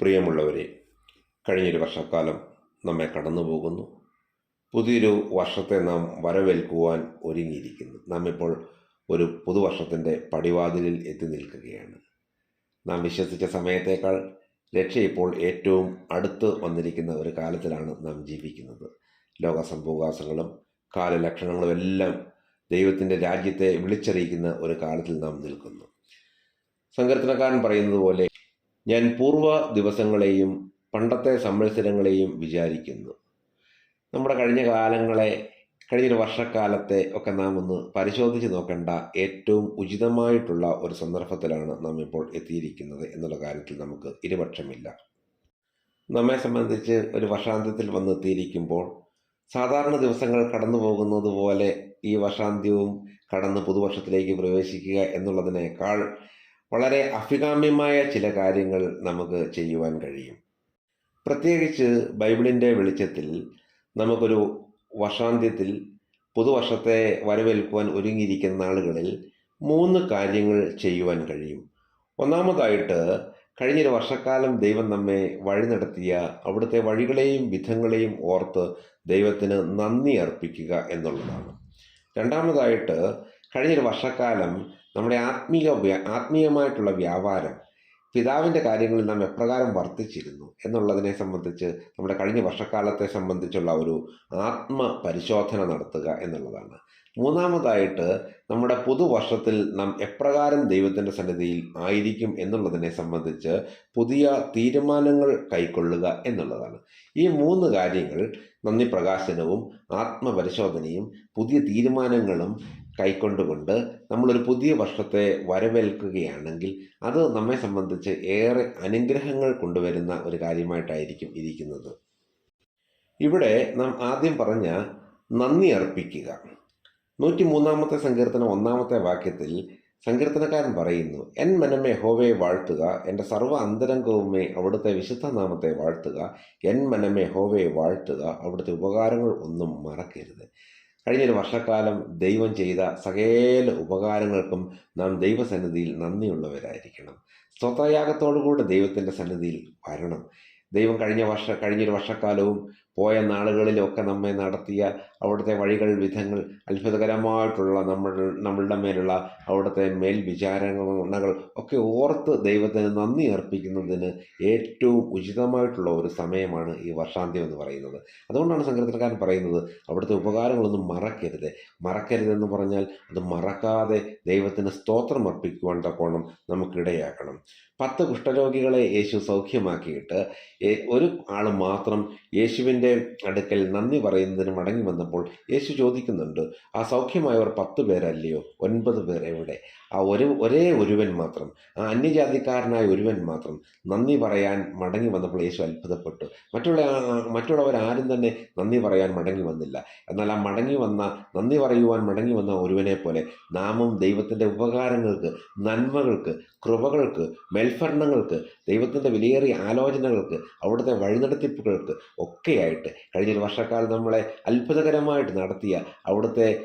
പ്രിയമുള്ളവരെ കഴിഞ്ഞൊരു വർഷക്കാലം നമ്മെ കടന്നു പോകുന്നു പുതിയൊരു വർഷത്തെ നാം വരവേൽക്കുവാൻ ഒരുങ്ങിയിരിക്കുന്നു. നാം ഇപ്പോൾ ഒരു പുതുവർഷത്തിന്റെ പടിവാതിലിൽ എത്തി നിൽക്കുകയാണ്. നാം വിശ്വസിച്ച സമയത്തേക്കാൾ രക്ഷ ഇപ്പോൾ ഏറ്റവും അടുത്ത് വന്നിരിക്കുന്ന ഒരു കാലത്തിലാണ് നാം ജീവിക്കുന്നത്. ലോക സംഭവകാസങ്ങളും കാലലക്ഷണങ്ങളും എല്ലാം ദൈവത്തിന്റെ രാജ്യത്തെ വിളിച്ചറിയിക്കുന്ന ഒരു കാലത്തിൽ നാം നിൽക്കുന്നു. സങ്കീർത്തനക്കാരൻ പറയുന്നത് പോലെ ഞാൻ പൂർവ ദിവസങ്ങളെയും പണ്ടത്തെ സംവത്സരങ്ങളെയും വിചാരിക്കുന്നു. നമ്മുടെ കഴിഞ്ഞ കാലങ്ങളെ കഴിഞ്ഞൊരു വർഷക്കാലത്തെ ഒക്കെ നാം ഒന്ന് പരിശോധിച്ച് നോക്കേണ്ട ഏറ്റവും ഉചിതമായിട്ടുള്ള ഒരു സന്ദർഭത്തിലാണ് നാം ഇപ്പോൾ എത്തിയിരിക്കുന്നത് എന്നുള്ള കാര്യത്തിൽ നമുക്ക് ഇരുപക്ഷമില്ല. നമ്മെ സംബന്ധിച്ച് ഒരു വർഷാന്ത്യത്തിൽ വന്ന് എത്തിയിരിക്കുമ്പോൾ സാധാരണ ദിവസങ്ങൾ കടന്നു പോകുന്നത് പോലെ ഈ വർഷാന്ത്യവും കടന്ന് പുതുവർഷത്തിലേക്ക് പ്രവേശിക്കുക എന്നുള്ളതിനേക്കാൾ വളരെ അഭികാമ്യമായ ചില കാര്യങ്ങൾ നമുക്ക് ചെയ്യുവാൻ കഴിയും. പ്രത്യേകിച്ച് ബൈബിളിന്റെ വെളിച്ചത്തിൽ നമുക്കൊരു വർഷാന്ത്യത്തിൽ പുതുവർഷത്തെ വരവേൽക്കുവാൻ ഒരുങ്ങിയിരിക്കുന്ന ആളുകളിൽ മൂന്ന് കാര്യങ്ങൾ ചെയ്യുവാൻ കഴിയും. ഒന്നാമതായിട്ട് കഴിഞ്ഞൊരു വർഷക്കാലം ദൈവം നമ്മെ വഴി നടത്തിയ അവിടുത്തെ വഴികളെയും വിധങ്ങളെയും ഓർത്ത് ദൈവത്തിന് നന്ദി അർപ്പിക്കുക എന്നുള്ളതാണ്. രണ്ടാമതായിട്ട് കഴിഞ്ഞൊരു വർഷക്കാലം നമ്മുടെ ആത്മീയ ആത്മീയമായിട്ടുള്ള വ്യാപാരം പിതാവിന്റെ കാര്യങ്ങളിൽ നാം എപ്രകാരം വർത്തിച്ചിരുന്നു എന്നുള്ളതിനെ സംബന്ധിച്ച് നമ്മുടെ കഴിഞ്ഞ വർഷക്കാലത്തെ സംബന്ധിച്ചുള്ള ഒരു ആത്മ പരിശോധന നടത്തുക എന്നുള്ളതാണ്. മൂന്നാമതായിട്ട് നമ്മുടെ പുതുവർഷത്തിൽ നാം എപ്രകാരം ദൈവത്തിന്റെ സന്നിധിയിൽ ആയിരിക്കും എന്നുള്ളതിനെ സംബന്ധിച്ച് പുതിയ തീരുമാനങ്ങൾ കൈക്കൊള്ളുക എന്നുള്ളതാണ്. ഈ മൂന്ന് കാര്യങ്ങൾ നന്ദി പ്രകാശനവും ആത്മപരിശോധനയും പുതിയ തീരുമാനങ്ങളും കൈക്കൊണ്ടുകൊണ്ട് നമ്മളൊരു പുതിയ വർഷത്തെ വരവേൽക്കുകയാണെങ്കിൽ അത് നമ്മെ സംബന്ധിച്ച് ഏറെ അനുഗ്രഹങ്ങൾ കൊണ്ടുവരുന്ന ഒരു കാര്യമായിട്ടായിരിക്കും ഇരിക്കുന്നത്. ഇവിടെ നാം ആദ്യം പറഞ്ഞ നന്ദി അർപ്പിക്കുക. നൂറ്റി മൂന്നാമത്തെ സങ്കീർത്തനം ഒന്നാമത്തെ വാക്യത്തിൽ സങ്കീർത്തനക്കാരൻ പറയുന്നു എൻ മനമേ ഹോവയെ വാഴ്ത്തുക എന്റെ സർവ അന്തരംഗവുമേ അവിടുത്തെ വിശുദ്ധ നാമത്തെ വാഴ്ത്തുക എൻ മനമേ ഹോവയെ വാഴ്ത്തുക അവിടുത്തെ ഉപകാരങ്ങൾ ഒന്നും മറക്കരുത്. കഴിഞ്ഞൊരു വർഷക്കാലം ദൈവം ചെയ്ത സകല ഉപകാരങ്ങൾക്കും നാം ദൈവസന്നിധിയിൽ നന്ദിയുള്ളവരായിരിക്കണം. സ്തോത്രയാഗത്തോടുകൂടി ദൈവത്തിന്റെ സന്നിധിയിൽ വരണം. ദൈവം കഴിഞ്ഞ വർഷ കഴിഞ്ഞൊരു വർഷക്കാലവും പോയ നാളുകളിലൊക്കെ നമ്മെ നടത്തിയ അവിടുത്തെ വഴികൾ വിധങ്ങൾ അത്ഭുതകരമായിട്ടുള്ള നമ്മൾ നമ്മളുടെ മേലുള്ള അവിടുത്തെ മേൽ വിചാരണകൾ ഒക്കെ ഓർത്ത് ദൈവത്തിന് നന്ദി അർപ്പിക്കുന്നതിന് ഏറ്റവും ഉചിതമായിട്ടുള്ള ഒരു സമയമാണ് ഈ വർഷാന്ത്യം എന്ന് പറയുന്നത്. അതുകൊണ്ടാണ് സങ്കീർത്തനക്കാരൻ പറയുന്നത് അവിടുത്തെ ഉപകാരങ്ങളൊന്നും മറക്കരുത്. മറക്കരുതെന്ന് പറഞ്ഞാൽ അത് മറക്കാതെ ദൈവത്തിന് സ്തോത്രം അർപ്പിക്കുവാൻ തക്കോണം നമുക്കിടയാക്കണം. പത്ത് കുഷ്ഠരോഗികളെ യേശു സൗഖ്യമാക്കിയിട്ട് ഒരു ആൾ മാത്രം യേശുവിന്റെ അടുക്കൽ നന്ദി പറയുന്നതിന് മടങ്ങി വന്നപ്പോൾ യേശു ചോദിക്കുന്നുണ്ട് ആ സൗഖ്യമായവർ പത്ത് പേരല്ലയോ? ഒൻപത് പേർ എവിടെ? ആ ഒരു ഒരേ ഒരുവൻ മാത്രം ആ അന്യജാതിക്കാരനായ ഒരുവൻ മാത്രം നന്ദി പറയാൻ മടങ്ങി വന്നപ്പോൾ യേശു അത്ഭുതപ്പെട്ടു. മറ്റുള്ള ആരും തന്നെ നന്ദി പറയാൻ മടങ്ങി വന്നില്ല. എന്നാൽ ആ മടങ്ങി വന്ന നന്ദി പറയുവാൻ മടങ്ങി വന്ന ഒരുവനെ പോലെ നാമം ദൈവത്തിന്റെ ഉപകാരങ്ങൾക്ക് നന്മകൾക്ക് കൃപകൾക്ക് മേൽഫരണങ്ങൾക്ക് ദൈവത്തിന്റെ വിലയേറിയ ആലോചനകൾക്ക് അവിടുത്തെ വഴിനടത്തിപ്പുകൾക്ക് ഒക്കെയായിട്ട് കഴിഞ്ഞൊരു വർഷക്കാലം നമ്മളെ അത്ഭുതകരമായിട്ട് നടത്തിയ അവിടുത്തെ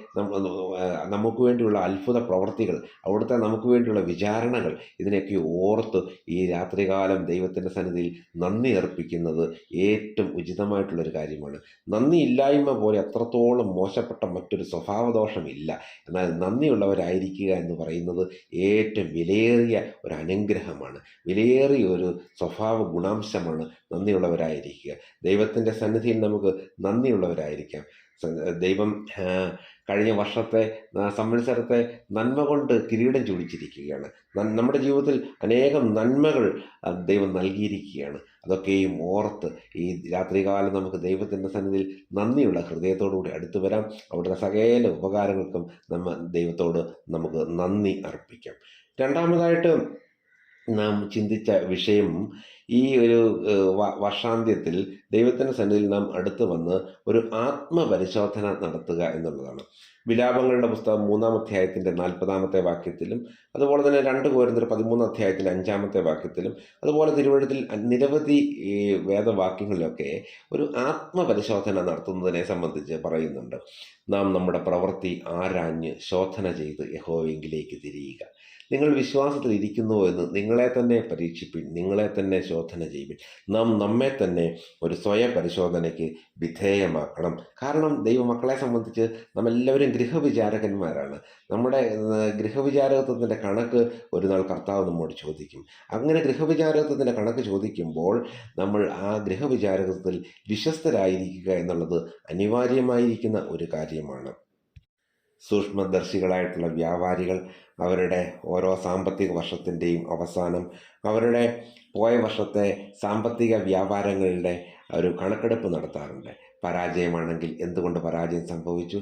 നമുക്ക് വേണ്ടിയുള്ള അത്ഭുത പ്രവർത്തികൾ അവിടുത്തെ നമുക്ക് വേണ്ടിയുള്ള വിചാരണകൾ ഇതിനെയൊക്കെ ഓർത്ത് ഈ രാത്രികാലം ദൈവത്തിന്റെ സന്നിധിയിൽ നന്ദി അർപ്പിക്കുന്നത് ഏറ്റവും ഉചിതമായിട്ടുള്ളൊരു കാര്യമാണ്. നന്ദി ഇല്ലായ്മ പോലെ അത്രത്തോളം മോശപ്പെട്ട മറ്റൊരു സ്വഭാവദോഷമില്ല. എന്നാൽ നന്ദിയുള്ളവരായിരിക്കുക എന്ന് പറയുന്നത് ഏറ്റവും വിലയേറിയ ഒരു അനുഗ്രഹമാണ്. വിലയേറിയ ഒരു സ്വഭാവ ഗുണാംശമാണ് നന്ദിയുള്ളവരായിരിക്കുക. ദൈവത്തിന്റെ സന്നിധിയിൽ നമുക്ക് നന്ദിയുള്ളവരായിരിക്കാം. ദൈവം കഴിഞ്ഞ വർഷത്തെ സംവത്സരത്തെ നന്മ കൊണ്ട് കിരീടം ചൂടിച്ചിരിക്കുകയാണ്. നമ്മുടെ ജീവിതത്തിൽ അനേകം നന്മകൾ ദൈവം നൽകിയിരിക്കുകയാണ്. അതൊക്കെയും ഓർത്ത് ഈ രാത്രികാലം നമുക്ക് ദൈവത്തിന്റെ സന്നിധിയിൽ നന്ദിയുള്ള ഹൃദയത്തോടുകൂടി അടുത്തു വരാം. അവിടുത്തെ സകല ഉപകാരങ്ങൾക്കും നമ്മ ദൈവത്തോട് നമുക്ക് നന്ദി അർപ്പിക്കാം. രണ്ടാമതായിട്ട് നാം ചിന്തിച്ച വിഷയം ഈ ഒരു വർഷാന്ത്യത്തിൽ ദൈവത്തിന്റെ സന്നിധിയിൽ നാം അടുത്ത് വന്ന് ഒരു ആത്മപരിശോധന നടത്തുക എന്നുള്ളതാണ്. വിലാപങ്ങളുടെ പുസ്തകം മൂന്നാം അധ്യായത്തിന്റെ നാൽപ്പതാമത്തെ വാക്യത്തിലും അതുപോലെ തന്നെ രണ്ട് കോരിന്തർ പതിമൂന്ന് അധ്യായത്തിലെ അഞ്ചാമത്തെ വാക്യത്തിലും അതുപോലെ തിരുവഴുത്തിൽ നിരവധി വേദവാക്യങ്ങളിലൊക്കെ ഒരു ആത്മപരിശോധന നടത്തുന്നതിനെ സംബന്ധിച്ച് പറയുന്നുണ്ട്. നാം നമ്മുടെ പ്രവൃത്തി ആരാഞ്ഞ് ശോധന ചെയ്ത് യഹോവെങ്കിലേക്ക് തിരിയുക. നിങ്ങൾ വിശ്വാസത്തിൽ ഇരിക്കുന്നുവോ എന്ന് നിങ്ങളെ തന്നെ പരീക്ഷിപ്പിൻ നിങ്ങളെ തന്നെ ശോധന ചെയ്യിപ്പിൻ നാം നമ്മെ തന്നെ ഒരു സ്വയ പരിശോധനയ്ക്ക് വിധേയമാക്കണം. കാരണം ദൈവമക്കളെ സംബന്ധിച്ച് നമ്മെല്ലാവരും ഗൃഹവിചാരകന്മാരാണ്. നമ്മുടെ ഗൃഹവിചാരകത്വത്തിന്റെ കണക്ക് ഒരു നാൾ കർത്താവ് നമ്മോട് ചോദിക്കും. അങ്ങനെ ഗൃഹവിചാരകത്വത്തിന്റെ കണക്ക് ചോദിക്കുമ്പോൾ നമ്മൾ ആ ഗൃഹവിചാരകത്വത്തിൽ വിശ്വസ്തരായിരിക്കുക എന്നുള്ളത് അനിവാര്യമായിരിക്കുന്ന ഒരു കാര്യമാണ്. സൂക്ഷ്മദർശികളായിട്ടുള്ള വ്യാപാരികൾ അവരുടെ ഓരോ സാമ്പത്തിക വർഷത്തിന്റെയും അവസാനം അവരുടെ പോയ വർഷത്തെ സാമ്പത്തിക വ്യാപാരങ്ങളുടെ ഒരു കണക്കെടുപ്പ് നടത്താറുണ്ട്. പരാജയമാണെങ്കിൽ എന്തുകൊണ്ട് പരാജയം സംഭവിച്ചു?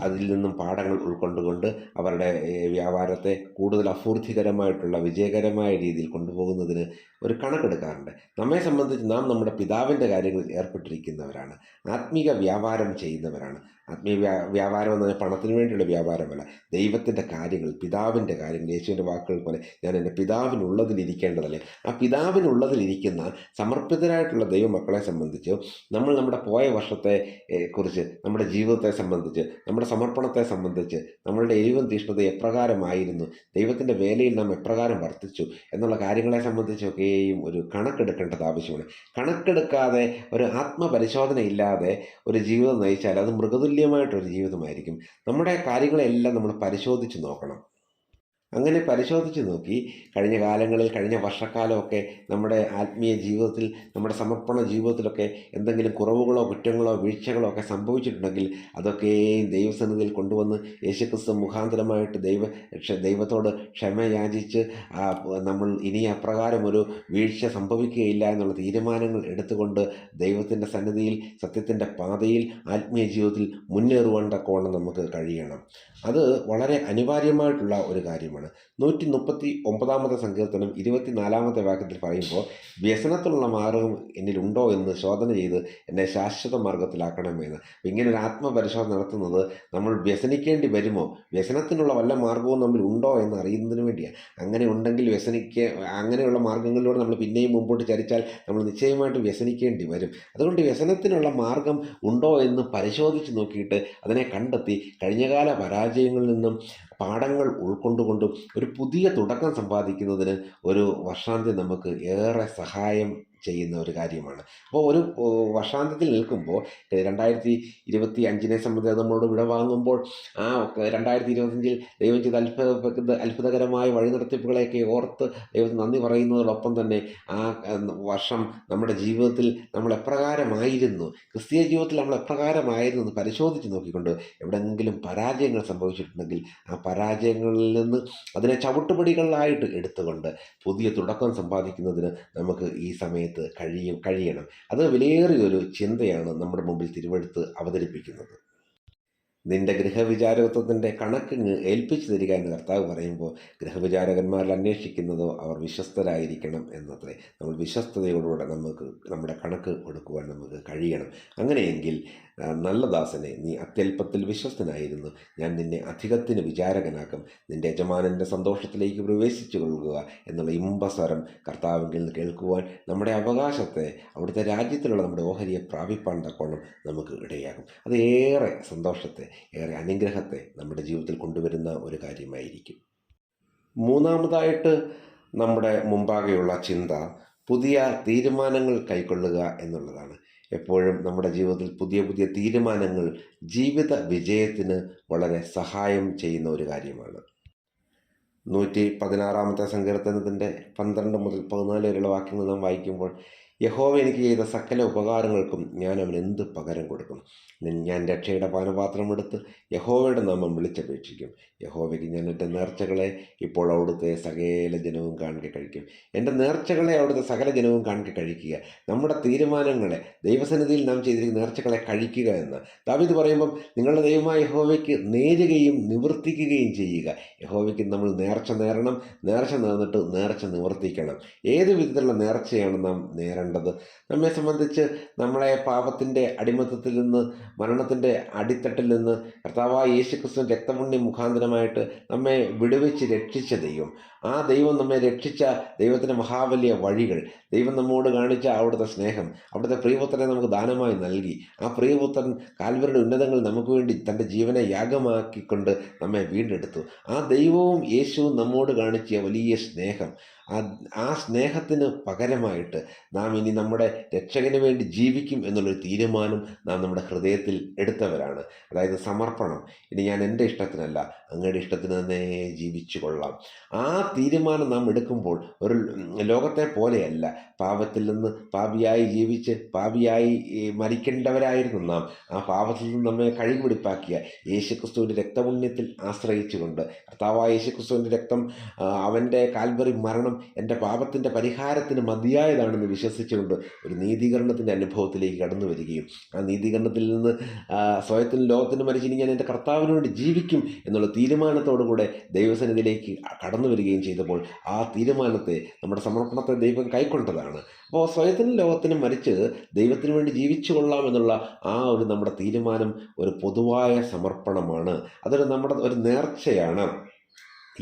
അതിൽ നിന്നും പാഠങ്ങൾ ഉൾക്കൊണ്ടുകൊണ്ട് അവരുടെ വ്യാപാരത്തെ കൂടുതൽ അഫൂർത്തികരമായിട്ടുള്ള വിജയകരമായ രീതിയിൽ കൊണ്ടുപോകുന്നതിന് ഒരു കണക്കെടുക്കാറുണ്ട്. നമ്മെ സംബന്ധിച്ച് നാം നമ്മുടെ പിതാവിന്റെ കാര്യങ്ങളിൽ ഏർപ്പെട്ടിരിക്കുന്നവരാണ്. ആത്മീക വ്യാപാരം ചെയ്യുന്നവരാണ്. ആത്മീയ വ്യാ- വ്യാപാരം എന്ന് പറഞ്ഞാൽ പണത്തിന് വേണ്ടിയുള്ള വ്യാപാരമല്ല. ദൈവത്തിന്റെ കാര്യങ്ങൾ പിതാവിന്റെ കാര്യങ്ങൾ യേശുവിന്റെ വാക്കുകൾ പോലെ ഞാൻ എന്റെ പിതാവിനുള്ളതിലിരിക്കേണ്ടതല്ലേ ആ പിതാവിനുള്ളതിലിരിക്കുന്ന സമർപ്പിതരായിട്ടുള്ള ദൈവമക്കളെ സംബന്ധിച്ച് നമ്മൾ നമ്മുടെ പോയ വർഷത്തെ കുറിച്ച് നമ്മുടെ ജീവിതത്തെ സംബന്ധിച്ച് നമ്മുടെ സമർപ്പണത്തെ സംബന്ധിച്ച് നമ്മളുടെ എരിവും തീഷ്ണത എപ്രകാരമായിരുന്നു ദൈവത്തിന്റെ വേലയിൽ നാം എപ്രകാരം വർത്തിച്ചു എന്നുള്ള കാര്യങ്ങളെ സംബന്ധിച്ചൊക്കെയും ഒരു കണക്കെടുക്കേണ്ടത് ആവശ്യമാണ്. കണക്കെടുക്കാതെ ഒരു ആത്മപരിശോധന ഇല്ലാതെ ഒരു ജീവിതം നയിച്ചാൽ അത് മൃഗതുല്യമായിട്ടൊരു ജീവിതമായിരിക്കും. നമ്മുടെ കാര്യങ്ങളെല്ലാം നമ്മൾ പരിശോധിച്ച് നോക്കണം. അങ്ങനെ പരിശോധിച്ച് നോക്കി. കഴിഞ്ഞ കാലങ്ങളിൽ കഴിഞ്ഞ വർഷക്കാലമൊക്കെ നമ്മുടെ ആത്മീയ ജീവിതത്തിൽ നമ്മുടെ സമർപ്പണ ജീവിതത്തിലൊക്കെ എന്തെങ്കിലും കുറവുകളോ കുറ്റങ്ങളോ വീഴ്ചകളോ ഒക്കെ സംഭവിച്ചിട്ടുണ്ടെങ്കിൽ അതൊക്കെയും ദൈവസന്നിധിയിൽ കൊണ്ടുവന്ന് യേശുക്രിസ്തു മുഖാന്തരമായിട്ട് ദൈവ ദൈവത്തോട് ക്ഷമ യാചിച്ച് നമ്മൾ ഇനി അപ്രകാരം ഒരു വീഴ്ച സംഭവിക്കുകയില്ല എന്നുള്ള തീരുമാനങ്ങൾ എടുത്തുകൊണ്ട് ദൈവത്തിന്റെ സന്നിധിയിൽ സത്യത്തിന്റെ പാതയിൽ ആത്മീയ ജീവിതത്തിൽ മുന്നേറുവാൻ തക്കവണ്ണം നമുക്ക് കഴിയണം. അത് വളരെ അനിവാര്യമായിട്ടുള്ള ഒരു കാര്യമാണ്. നൂറ്റി മുപ്പത്തി ഒമ്പതാമത്തെ സങ്കീർത്തനം ഇരുപത്തിനാലാമത്തെ വാക്യത്തിൽ പറയുമ്പോൾ വ്യസനത്തിലുള്ള മാർഗം എന്നിലുണ്ടോ എന്ന് ശോധന ചെയ്ത് എന്നെ ശാശ്വത മാർഗത്തിലാക്കണമെന്ന്. ഇങ്ങനെ ഒരു ആത്മപരിശോധന നടത്തുന്നത് നമ്മൾ വ്യസനിക്കേണ്ടി വരുമോ? വ്യസനത്തിനുള്ള വല്ല മാർഗവും നമ്മൾ ഉണ്ടോ എന്ന് അറിയുന്നതിന് വേണ്ടിയാണ് അങ്ങനെ ഉണ്ടെങ്കിൽ വ്യസനിക്ക അങ്ങനെയുള്ള മാർഗങ്ങളിലൂടെ നമ്മൾ പിന്നെയും മുമ്പോട്ട് ചരിച്ചാൽ നമ്മൾ നിശ്ചയമായിട്ട് വ്യസനിക്കേണ്ടി വരും. അതുകൊണ്ട് വ്യസനത്തിനുള്ള മാർഗം ഉണ്ടോ എന്ന് പരിശോധിച്ച് നോക്കിയിട്ട് അതിനെ കണ്ടെത്തി കഴിഞ്ഞകാല പരാജയങ്ങളിൽ നിന്നും പാഠങ്ങൾ ഉൾക്കൊണ്ടുകൊണ്ടും ഒരു പുതിയ തുടക്കം സമ്പാദിക്കുന്നതിന് ഒരു വർഷാന്ത്യം നമുക്ക് ഏറെ സഹായം ചെയ്യുന്ന ഒരു കാര്യമാണ്. അപ്പോൾ ഒരു വർഷാന്തത്തിൽ നിൽക്കുമ്പോൾ രണ്ടായിരത്തി ഇരുപത്തി അഞ്ചിനെ സംബന്ധിച്ച് നമ്മളോട് വിട വാങ്ങുമ്പോൾ ആ രണ്ടായിരത്തി ഇരുപത്തഞ്ചിൽ ദൈവം ചെയ്ത അത്ഭുത അത്ഭുതകരമായ വഴി നടത്തിപ്പുകളെയൊക്കെ ഓർത്ത് ദൈവത്തിന് നന്ദി പറയുന്നതോടൊപ്പം തന്നെ ആ വർഷം നമ്മുടെ ജീവിതത്തിൽ നമ്മൾ എപ്രകാരമായിരുന്നു ക്രിസ്തീയ ജീവിതത്തിൽ നമ്മൾ എപ്രകാരമായിരുന്നു എന്ന് പരിശോധിച്ച് നോക്കിക്കൊണ്ട് എവിടെയെങ്കിലും പരാജയങ്ങൾ സംഭവിച്ചിട്ടുണ്ടെങ്കിൽ ആ പരാജയങ്ങളിൽ നിന്ന് അതിനെ ചവിട്ടുപടികളായിട്ട് എടുത്തുകൊണ്ട് പുതിയ തുടക്കം സമ്പാദിക്കുന്നതിന് നമുക്ക് ഈ സമയത്ത് കഴിയും കഴിയണം. അത് വിലയേറിയൊരു ചിന്തയാണ് നമ്മുടെ മുമ്പിൽ തിരുവെഴുത്ത് അവതരിപ്പിക്കുന്നത്. നിന്റെ ഗൃഹവിചാരകത്വത്തിന്റെ കണക്കിങ് ഏൽപ്പിച്ചു തരിക എന്ന് കർത്താവ് പറയുമ്പോൾ ഗൃഹവിചാരകന്മാരിൽ അന്വേഷിക്കുന്നതോ അവർ വിശ്വസ്തരായിരിക്കണം എന്നത്രേ. നമ്മൾ വിശ്വസ്തയോടുകൂടെ നമുക്ക് നമ്മുടെ കണക്ക് കൊടുക്കുവാൻ നമുക്ക് കഴിയണം. അങ്ങനെയെങ്കിൽ നല്ല ദാസനെ നീ അത്യല്പത്തിൽ വിശ്വസ്തനായിരുന്നു. ഞാൻ നിന്നെ അധികത്തിന് വിചാരകനാക്കും. നിന്റെ യജമാനന്റെ സന്തോഷത്തിലേക്ക് പ്രവേശിച്ചു കൊള്ളുക എന്നുള്ള ഇമ്പസ്വരം കർത്താവിൽ നിന്ന് കേൾക്കുവാൻ നമ്മുടെ അവകാശത്തെ അവിടുത്തെ രാജ്യത്തിലുള്ള നമ്മുടെ ഓഹരിയെ പ്രാപിപ്പാൻ തക്കോണം നമുക്ക് ഇടയാകും. അത് ഏറെ സന്തോഷത്തെ ഏറെ അനുഗ്രഹത്തെ നമ്മുടെ ജീവിതത്തിൽ കൊണ്ടുവരുന്ന ഒരു കാര്യമായിരിക്കും. മൂന്നാമതായിട്ട് നമ്മുടെ മുമ്പാകെയുള്ള ചിന്ത പുതിയ തീരുമാനങ്ങൾ കൈക്കൊള്ളുക എന്നുള്ളതാണ്. എപ്പോഴും നമ്മുടെ ജീവിതത്തിൽ പുതിയ പുതിയ തീരുമാനങ്ങൾ ജീവിത വിജയത്തിന് വളരെ സഹായം ചെയ്യുന്ന ഒരു കാര്യമാണ്. നൂറ്റി പതിനാറാമത്തെ സങ്കീർത്തനത്തിന്റെ പന്ത്രണ്ട് മുതൽ പതിനാല് വരെയുള്ള വാക്യങ്ങൾ നാം വായിക്കുമ്പോൾ യഹോവ എനിക്ക് ചെയ്ത സകല ഉപകാരങ്ങൾക്കും ഞാൻ അവൻ എന്ത് പകരം കൊടുക്കും? ഞാൻ രക്ഷയുടെ പാനപാത്രം പാനപാത്രമെടുത്ത് യഹോവയുടെ നാമം വിളിച്ചപേക്ഷിക്കും. യഹോവയ്ക്ക് ഞാൻ എന്റെ നേർച്ചകളെ ഇപ്പോൾ അവിടുത്തെ സകല ജനവും കാണുക കഴിക്കും. എന്റെ നേർച്ചകളെ അവിടുത്തെ സകല ജനവും കാണുക കഴിക്കുക. നമ്മുടെ തീരുമാനങ്ങളെ ദൈവസന്നിധിയിൽ നാം ചെയ്തിരിക്കുന്ന നേർച്ചകളെ കഴിക്കുക എന്ന്. ദാവിത് പറയുമ്പം നിങ്ങളുടെ ദൈവമായ യഹോവയ്ക്ക് നേരുകയും നിവർത്തിക്കുകയും ചെയ്യുക. യഹോവയ്ക്ക് നമ്മൾ നേർച്ച നേരണം നേർച്ച നേർന്നിട്ട് നേർച്ച നിവർത്തിക്കണം. ഏത് വിധത്തിലുള്ള നേർച്ചയാണ് നാം നേരേണ്ടത്? കണ്ടത്. നമ്മെ സംബന്ധിച്ച് നമ്മളെ പാപത്തിന്റെ അടിമത്തത്തിൽ നിന്ന് മരണത്തിന്റെ അടിത്തട്ടിൽ നിന്ന് കർത്താവായ യേശുക്രിസ്തു രക്തമുണ്ണി മുഖാന്തരമായിട്ട് നമ്മെ വിടുവിച്ച് രക്ഷിച്ച ദൈവം. ആ ദൈവം നമ്മെ രക്ഷിച്ച ദൈവത്തിന്റെ മഹാവലിയ വഴികൾ. ദൈവം നമ്മോട് കാണിച്ച അവിടുത്തെ സ്നേഹം അവിടുത്തെ പ്രിയപുത്രനെ നമുക്ക് ദാനമായി നൽകി. ആ പ്രിയപുത്രൻ കാൽവരുടെ ഉന്നതങ്ങൾ നമുക്ക് വേണ്ടി തന്റെ ജീവനെ യാഗമാക്കിക്കൊണ്ട് നമ്മെ വീണ്ടെടുത്തു. ആ ദൈവവും യേശുവും നമ്മോട് കാണിച്ച വലിയ സ്നേഹം. ആ സ്നേഹത്തിന് പകരമായിട്ട് നാം ഇനി നമ്മുടെ രക്ഷകന് വേണ്ടി ജീവിക്കും എന്നുള്ളൊരു തീരുമാനം നാം നമ്മുടെ ഹൃദയത്തിൽ എടുത്തവരാണ്. അതായത് സമർപ്പണം. ഇനി ഞാൻ എന്റെ ഇഷ്ടത്തിനല്ല അങ്ങയുടെ ഇഷ്ടത്തിന് തന്നെ ജീവിച്ചു കൊള്ളാം ആ തീരുമാനം നാം എടുക്കുമ്പോൾ ഒരു ലോകത്തെ പോലെയല്ല. പാപത്തിൽ നിന്ന് പാപിയായി ജീവിച്ച് പാപിയായി മരിക്കേണ്ടവരായിരുന്നു നാം. ആ പാപത്തിൽ നിന്ന് നമ്മെ കഴിവുപിടിപ്പാക്കിയ യേശുക്രിസ്തുവിന്റെ രക്തപുണ്യത്തിൽ ആശ്രയിച്ചുകൊണ്ട് കർത്താവായ യേശുക്രിസ്തുവിന്റെ രക്തം അവന്റെ കാൽവറി മരണം എന്റെ പാപത്തിന്റെ പരിഹാരത്തിന് മതിയായതാണെന്ന് വിശ്വസിച്ചുകൊണ്ട് ഒരു നീതീകരണത്തിന്റെ അനുഭവത്തിലേക്ക് കടന്നു വരികയും ആ നീതീകരണത്തിൽ നിന്ന് സ്വയത്തിനും ലോകത്തിനും മരിച്ചിരിക്കാൻ എന്റെ കർത്താവിനോട് ജീവിക്കും എന്നുള്ള തീരുമാനത്തോടു കൂടെ ദൈവസന്നിധിയിലേക്ക് കടന്നു വരികയും ചെയ്തപ്പോൾ ആ തീരുമാനത്തെ നമ്മുടെ സമർപ്പണത്തെ ദൈവം കൈക്കൊണ്ടതാണ്. അപ്പോൾ സ്വയത്തിനും ലോകത്തിനും മരിച്ച് ദൈവത്തിന് വേണ്ടി ജീവിച്ചു കൊള്ളാം എന്നുള്ള ആ ഒരു നമ്മുടെ തീരുമാനം ഒരു പൊതുവായ സമർപ്പണമാണ്. അതൊരു നമ്മുടെ ഒരു നേർച്ചയാണ്.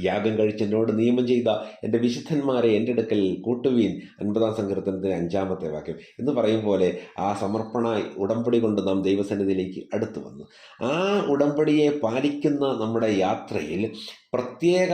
യാഗം കഴിച്ച് എന്നോട് നിയമം ചെയ്ത എന്റെ വിശുദ്ധന്മാരെ എന്റെ അടുക്കൽ കൂട്ടുവീൻ അൻപതാം സങ്കീർത്തനത്തിന്റെ അഞ്ചാമത്തെ വാക്യം എന്ന് പറയും പോലെ ആ സമർപ്പണ ഉടമ്പടി കൊണ്ട് നാം ദൈവസന്നിധിയിലേക്ക് അടുത്തു വന്നു. ആ ഉടമ്പടിയെ പാലിക്കുന്ന നമ്മുടെ യാത്രയിൽ പ്രത്യേക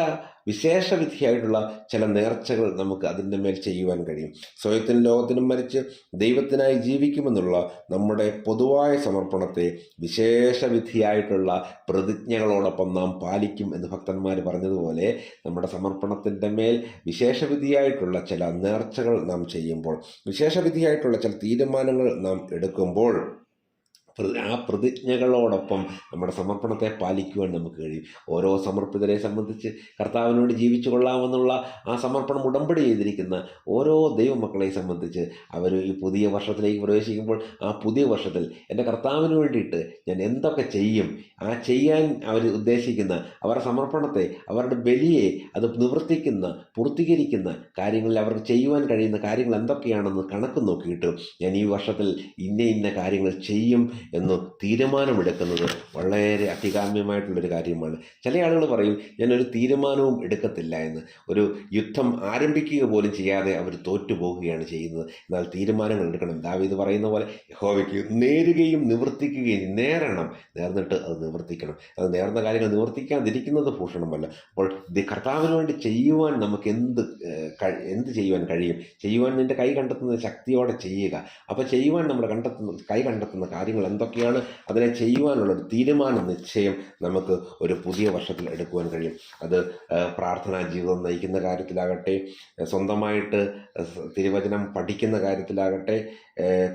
വിശേഷവിധിയായിട്ടുള്ള ചില നേർച്ചകൾ നമുക്ക് അതിന്റെ മേൽ ചെയ്യുവാൻ കഴിയും. സ്വയത്തിനും ലോകത്തിനും മരിച്ച് ദൈവത്തിനായി ജീവിക്കുമെന്നുള്ള നമ്മുടെ പൊതുവായ സമർപ്പണത്തെ വിശേഷവിധിയായിട്ടുള്ള പ്രതിജ്ഞകളോടൊപ്പം നാം പാലിക്കും എന്ന് ഭക്തന്മാർ പറഞ്ഞതുപോലെ നമ്മുടെ സമർപ്പണത്തിന്റെ മേൽ വിശേഷവിധിയായിട്ടുള്ള ചില നേർച്ചകൾ നാം ചെയ്യുമ്പോൾ വിശേഷവിധിയായിട്ടുള്ള ചില തീരുമാനങ്ങൾ നാം എടുക്കുമ്പോൾ ആ പ്രതിജ്ഞകളോടൊപ്പം നമ്മുടെ സമർപ്പണത്തെ പാലിക്കുവാൻ നമുക്ക് കഴിയും. ഓരോ സമർപ്പിതരെ സംബന്ധിച്ച് കർത്താവിനോട് ജീവിച്ചു കൊള്ളാമെന്നുള്ള ആ സമർപ്പണം ഉടമ്പടി ചെയ്തിരിക്കുന്ന ഓരോ ദൈവമക്കളെ സംബന്ധിച്ച് അവർ ഈ പുതിയ വർഷത്തിലേക്ക് പ്രവേശിക്കുമ്പോൾ ആ പുതിയ വർഷത്തിൽ എന്റെ കർത്താവിന് വേണ്ടിയിട്ട് ഞാൻ എന്തൊക്കെ ചെയ്യും ആ ചെയ്യാൻ അവർ ഉദ്ദേശിക്കുന്ന അവരുടെ സമർപ്പണത്തെ അവരുടെ ബലിയെ അത് നിവർത്തിക്കുന്ന പൂർത്തീകരിക്കുന്ന കാര്യങ്ങളിൽ അവർക്ക് ചെയ്യുവാൻ കഴിയുന്ന കാര്യങ്ങൾ എന്തൊക്കെയാണെന്ന് കണക്ക് നോക്കിയിട്ട് ഞാൻ ഈ വർഷത്തിൽ ഇന്ന ഇന്ന കാര്യങ്ങൾ ചെയ്യും എന്ന് തീരുമാനമെടുക്കുന്നത് വളരെ അഭികാമ്യമായിട്ടുള്ളൊരു കാര്യമാണ്. ചില ആളുകൾ പറയും ഞാനൊരു തീരുമാനവും എടുക്കത്തില്ല എന്ന്. ഒരു യുദ്ധം ആരംഭിക്കുക പോലും ചെയ്യാതെ അവർ തോറ്റുപോകുകയാണ് ചെയ്യുന്നത്. എന്നാൽ തീരുമാനങ്ങൾ എടുക്കണം. ദാവീദ് പറയുന്ന പോലെ യഹോവയ്ക്ക് നേരുകയും നിവർത്തിക്കുകയും നേരണം. നേർന്നിട്ട് അത് നിവർത്തിക്കണം. അത് നേർന്ന കാര്യങ്ങൾ നിവർത്തിക്കാതിരിക്കുന്നത് ഭൂഷണമല്ല. അപ്പോൾ കർത്താവിന് വേണ്ടി ചെയ്യുവാൻ നമുക്ക് എന്ത് എന്ത് ചെയ്യുവാൻ കഴിയും? ചെയ്യുവാൻ നിന്റെ കൈ കണ്ടെത്തുന്ന ശക്തിയോടെ ചെയ്യുക. അപ്പോൾ ചെയ്യുവാൻ നമ്മൾ കണ്ടെത്തുന്ന കൈ കണ്ടെത്തുന്ന കാര്യങ്ങൾ എന്തൊക്കെയാണ് അതിനെ ചെയ്യുവാനുള്ള ഒരു തീരുമാന നിശ്ചയം നമുക്ക് ഒരു പുതിയ വർഷത്തിൽ എടുക്കുവാൻ കഴിയും. അത് പ്രാർത്ഥനാ ജീവിതം നയിക്കുന്ന കാര്യത്തിലാകട്ടെ സ്വന്തമായിട്ട് തിരുവചനം പഠിക്കുന്ന കാര്യത്തിലാകട്ടെ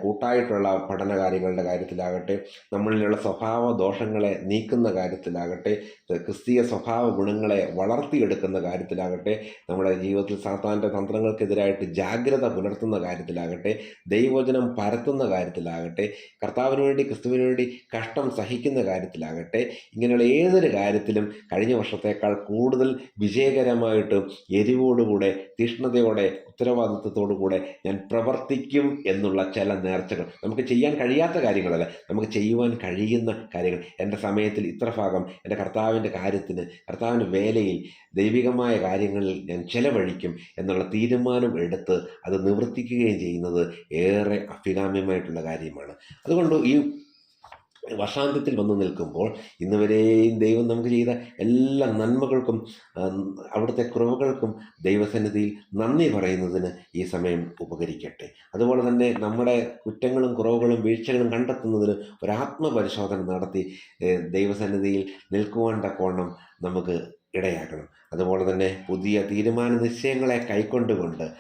കൂട്ടായിട്ടുള്ള പഠന കാര്യങ്ങളുടെ കാര്യത്തിലാകട്ടെ നമ്മളിലുള്ള സ്വഭാവ ദോഷങ്ങളെ നീക്കുന്ന കാര്യത്തിലാകട്ടെ ക്രിസ്തീയ സ്വഭാവ ഗുണങ്ങളെ വളർത്തിയെടുക്കുന്ന കാര്യത്തിലാകട്ടെ നമ്മുടെ ജീവിതത്തിൽ സാത്താന്റെ തന്ത്രങ്ങൾക്കെതിരായിട്ട് ജാഗ്രത പുലർത്തുന്ന കാര്യത്തിലാകട്ടെ ദൈവവചനം പരത്തുന്ന കാര്യത്തിലാകട്ടെ കർത്താവിന് വേണ്ടി ക്രിസ്തുവിന് വേണ്ടി കഷ്ടം സഹിക്കുന്ന കാര്യത്തിലാകട്ടെ ഇങ്ങനെയുള്ള ഏതൊരു കാര്യത്തിലും കഴിഞ്ഞ വർഷത്തേക്കാൾ കൂടുതൽ വിജയകരമായിട്ട് എരിവോടുകൂടെ തീഷ്ണതയോടെ ഉത്തരവാദിത്വത്തോടു കൂടെ ഞാൻ പ്രവർത്തിക്കും എന്നുള്ള ചില നേർച്ചകൾ നമുക്ക് ചെയ്യാൻ കഴിയാത്ത കാര്യങ്ങളല്ല. നമുക്ക് ചെയ്യുവാൻ കഴിയുന്ന കാര്യങ്ങൾ. എന്റെ സമയത്തിൽ ഇത്ര ഭാഗം എന്റെ കർത്താവിന്റെ കാര്യത്തിന് കർത്താവിന്റെ വേലയിൽ ദൈവികമായ കാര്യങ്ങളിൽ ഞാൻ ചിലവഴിക്കും എന്നുള്ള തീരുമാനം എടുത്ത് അത് നിവർത്തിക്കുകയും ചെയ്യുന്നത് ഏറെ അഭികാമ്യമായിട്ടുള്ള കാര്യമാണ്. അതുകൊണ്ട് ഈ വർഷാന്ത്യത്തിൽ വന്നു നിൽക്കുമ്പോൾ ഇന്ന് വരെയും ദൈവം നമുക്ക് ചെയ്ത എല്ലാ നന്മകൾക്കും അവിടുത്തെ കുറവുകൾക്കും ദൈവസന്നിധിയിൽ നന്ദി പറയുന്നതിന് ഈ സമയം ഉപകരിക്കട്ടെ. അതുപോലെ തന്നെ നമ്മുടെ കുറ്റങ്ങളും കുറവുകളും വീഴ്ചകളും കണ്ടെത്തുന്നതിന് ഒരാത്മപരിശോധന നടത്തി ദൈവസന്നിധിയിൽ നിൽക്കുവാൻ തക്കവണ്ണം നമുക്ക് ഇടയാക്കണം. അതുപോലെ തന്നെ പുതിയ തീരുമാന നിശ്ചയങ്ങളെ കൈക്കൊണ്ടുകൊണ്ട്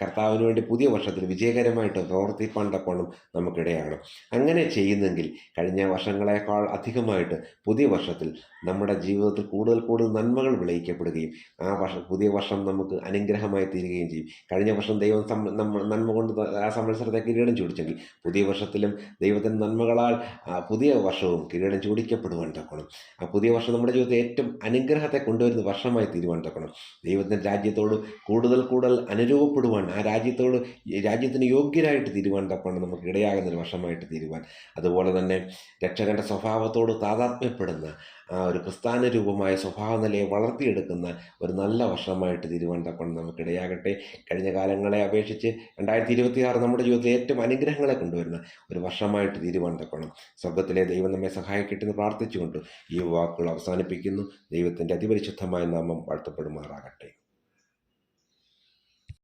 കർത്താവിന് വേണ്ടി പുതിയ വർഷത്തിൽ വിജയകരമായിട്ട് പ്രവർത്തിപ്പാൻ തക്കവണ്ണം നമുക്കിടയാണ്. അങ്ങനെ ചെയ്യുന്നെങ്കിൽ കഴിഞ്ഞ വർഷങ്ങളെക്കാൾ അധികമായിട്ട് പുതിയ വർഷത്തിൽ നമ്മുടെ ജീവിതത്തിൽ കൂടുതൽ കൂടുതൽ നന്മകൾ വിളയിക്കപ്പെടുകയും ആ വർഷം പുതിയ വർഷം നമുക്ക് അനുഗ്രഹമായി തീരുകയും ചെയ്യും. കഴിഞ്ഞ വർഷം ദൈവം നന്മ കൊണ്ട് ആ സംവത്സരത്തെ കിരീടം ചൂടിച്ചെങ്കിൽ പുതിയ വർഷത്തിലും ദൈവത്തിന്റെ നന്മകളാൽ പുതിയ വർഷവും കിരീടം ചൂടിക്കപ്പെടുവാൻ തക്കണം ആ പുതിയ വർഷം നമ്മുടെ ജീവിതത്തിൽ ഏറ്റവും അനുഗ്രഹത്തെ കൊണ്ടുവരുന്ന വർഷമായി തീരുവാൻ തക്കണം ദൈവത്തിന്റെ രാജ്യത്തോട് കൂടുതൽ കൂടുതൽ അനുരൂപപ്പെടുവാൻ ആ രാജ്യത്തോട് രാജ്യത്തിന് യോഗ്യരായിട്ട് തീരുവാൻ തക്കണം നമുക്ക് ഇടയാകുന്ന ഒരു വർഷമായിട്ട് തീരുവാൻ. അതുപോലെ തന്നെ രക്ഷകന്റെ സ്വഭാവത്തോട് താതാത്മ്യപ്പെടുന്ന ആ ഒരു ക്രിസ്താനുരൂപമായ സ്വഭാവ നിലയെ വളർത്തിയെടുക്കുന്ന ഒരു നല്ല വർഷമായിട്ട് തീരുവാൻ നമുക്ക് ഇടയാകട്ടെ കഴിഞ്ഞ കാലങ്ങളെ അപേക്ഷിച്ച് രണ്ടായിരത്തി ഇരുപത്തിയാറ് നമ്മുടെ ജീവിതത്തിൽ ഏറ്റവും അനുഗ്രഹങ്ങളെ കൊണ്ടുവരുന്ന ഒരു വർഷമായിട്ട് തീരുവാൻ തക്കണം സ്വർഗത്തിലെ ദൈവം നമ്മെ സഹായിക്കട്ടെ എന്ന് പ്രാർത്ഥിച്ചുകൊണ്ട് ഈ വാക്കുകൾ അവസാനിപ്പിക്കുന്നു. ദൈവത്തിന്റെ അതിപരിശുദ്ധമായ നാമം വാഴ്ത്തപ്പെടുമാറാകട്ടെ.